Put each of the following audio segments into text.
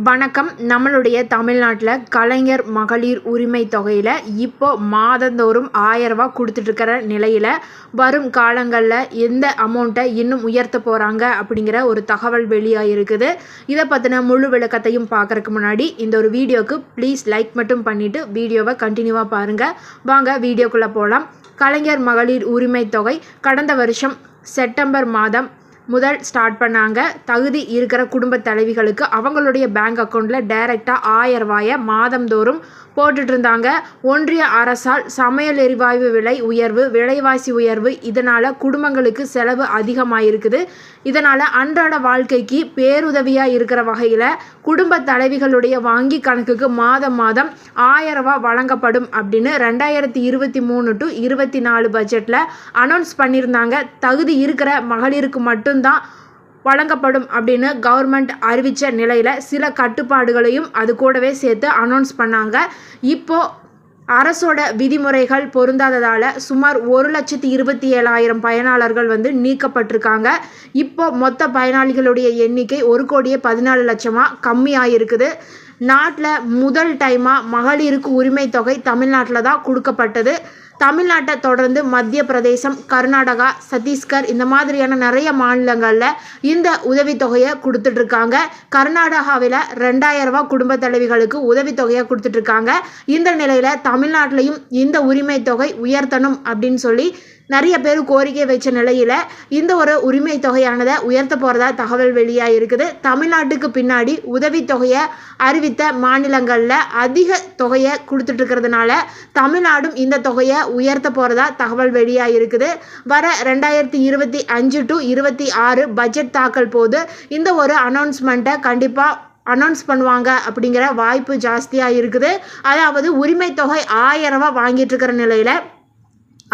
வணக்கம். நம்மளுடைய தமிழ்நாட்டில் கலைஞர் மகளிர் உரிமை தொகையில் இப்போ மாதந்தோறும் ஆயரரூவா கொடுத்துட்ருக்கிற நிலையில் வரும் காலங்களில் எந்த அமௌண்ட்டை இன்னும் உயர்த்த போகிறாங்க அப்படிங்கிற ஒரு தகவல் வெளியாக இருக்குது இதை பற்றின முழு விளக்கத்தையும் பார்க்குறக்கு முன்னாடி இந்த ஒரு வீடியோவுக்கு ப்ளீஸ் லைக் மட்டும் பண்ணிவிட்டு வீடியோவை கண்டினியூவாக பாருங்கள் வாங்க வீடியோக்குள்ளே போகலாம் கலைஞர் மகளிர் உரிமை தொகை கடந்த வருஷம் செப்டம்பர் மாதம் முதல் ஸ்டார்ட் பண்ணாங்க. தகுதி இருக்கிற குடும்ப தலைவிகளுக்கு அவங்களுடைய பேங்க் அக்கௌண்ட்டில் டைரெக்டாக ஆயிரம் ரூபாயை மாதந்தோறும் போட்டுட்டு இருந்தாங்க. ஒன்றிய அரசால் சமையல் எரிவாயு விலை உயர்வு விலைவாசி உயர்வு இதனால் குடும்பங்களுக்கு செலவு அதிகமாக இருக்குது இதனால் அன்றாட வாழ்க்கைக்கு பேருதவியாக இருக்கிற வகையில் குடும்ப தலைவிகளுடைய வங்கி கணக்குக்கு மாதம் மாதம் ஆயிரம் ரூபா வழங்கப்படும் அப்படின்னு ரெண்டாயிரத்தி இருபத்தி மூணு டு இருபத்தி நாலு பட்ஜெட்டில் அனௌன்ஸ் பண்ணியிருந்தாங்க. தகுதி இருக்கிற மகளிருக்கு மட்டும் மட்டும்தான் வழங்கப்படும் அப்படின்னு கவர்மெண்ட் அறிவித்த நிலையில் சில கட்டுப்பாடுகளையும் அது கூடவே சேர்த்து அனௌன்ஸ் பண்ணாங்க. இப்போது அரசோட விதிமுறைகள் பொருந்தாததால் சுமார் ஒரு லட்சத்தி இருபத்தி ஏழாயிரம் பயனாளர்கள் வந்து நீக்கப்பட்டிருக்காங்க. இப்போ மொத்த பயனாளிகளுடைய எண்ணிக்கை ஒரு கோடியே பதினாலு லட்சமாக கம்மியாகிருக்குது நாட்டில் முதல் டைமாக மகளிருக்கு உரிமை தொகை தமிழ்நாட்டில் தான் கொடுக்கப்பட்டது. தமிழ்நாட்டை தொடர்ந்து மத்திய பிரதேசம் கர்நாடகா சத்தீஸ்கர் இந்த மாதிரியான நிறைய மாநிலங்களில் இந்த உதவித்தொகையை கொடுத்துட்ருக்காங்க. கர்நாடகாவில் ரெண்டாயிரம் ரூபா குடும்ப தலைவிகளுக்கு உதவித்தொகையை கொடுத்துட்ருக்காங்க. இந்த நிலையில் தமிழ்நாட்டிலையும் இந்த உரிமை தொகை உயர்த்தணும் அப்படின்னு சொல்லி நிறைய பேர் கோரிக்கை வச்ச நிலையில் இந்த ஒரு உரிமை தொகையானதை உயர்த்த போகிறதா தகவல் வெளியாக இருக்குது தமிழ்நாட்டுக்கு பின்னாடி உதவித்தொகையை அறிவித்த மாநிலங்களில் அதிக தொகையை கொடுத்துட்ருக்கிறதுனால தமிழ்நாடும் இந்த தொகையை உயர்த்த போகிறதா தகவல் வெளியாக இருக்குது. வர ரெண்டாயிரத்தி இருபத்தி அஞ்சு டு இருபத்தி ஆறு பட்ஜெட் தாக்கல் போது இந்த ஒரு அனௌன்ஸ்மெண்ட்டை கண்டிப்பாக அனௌன்ஸ் பண்ணுவாங்க அப்படிங்கிற வாய்ப்பு ஜாஸ்தியாக இருக்குது. அதாவது உரிமை தொகை ஆயிரம் ரூபா வாங்கிட்டு இருக்கிற நிலையில்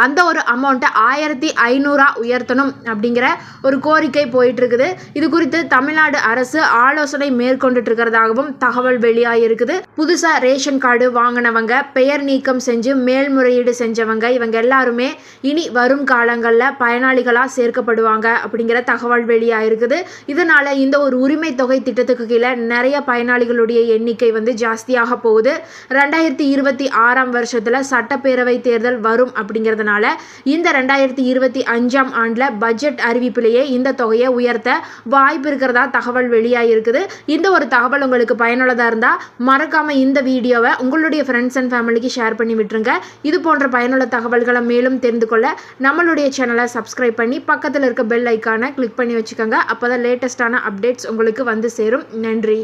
அந்த ஒரு அமௌண்ட்டை ஆயிரத்தி ஐநூறா உயர்த்தணும் அப்படிங்கிற ஒரு கோரிக்கை போயிட்டுருக்குது. இது குறித்து தமிழ்நாடு அரசு ஆலோசனை மேற்கொண்டுட்டு இருக்கிறதாகவும் தகவல் வெளியாக இருக்குது புதுசாக ரேஷன் கார்டு வாங்கினவங்க பெயர் நீக்கம் செஞ்சு மேல்முறையீடு செஞ்சவங்க இவங்க எல்லாருமே இனி வரும் காலங்களில் பயனாளிகளாக சேர்க்கப்படுவாங்க அப்படிங்கிற தகவல் வெளியாக இருக்குது இதனால் இந்த ஒரு உரிமை தொகை திட்டத்துக்கு கீழே நிறைய பயனாளிகளுடைய எண்ணிக்கை வந்து ஜாஸ்தியாக போகுது. ரெண்டாயிரத்தி இருபத்தி ஆறாம் வருஷத்தில் சட்டப்பேரவை தேர்தல் வரும் அப்படிங்கிறது இருக்கிறதுனால இந்த ரெண்டாயிரத்தி இருபத்தி அஞ்சாம் ஆண்டில் பட்ஜெட் அறிவிப்பிலேயே இந்த தொகையை உயர்த்த வாய்ப்பு இருக்கிறதா தகவல் வெளியாக இருக்குது இந்த ஒரு தகவல் உங்களுக்கு பயனுள்ளதாக இருந்தால் மறக்காமல் இந்த வீடியோவை உங்களுடைய ஃப்ரெண்ட்ஸ் அண்ட் ஃபேமிலிக்கு ஷேர் பண்ணி விட்டுருங்க. இது போன்ற பயனுள்ள தகவல்களை மேலும் தெரிந்து கொள்ள நம்மளுடைய சேனலை சப்ஸ்கிரைப் பண்ணி பக்கத்தில் இருக்க பெல் ஐக்கானை கிளிக் பண்ணி வச்சுக்கோங்க. அப்போ தான் லேட்டஸ்ட்டான அப்டேட்ஸ் உங்களுக்கு வந்து சேரும். நன்றி.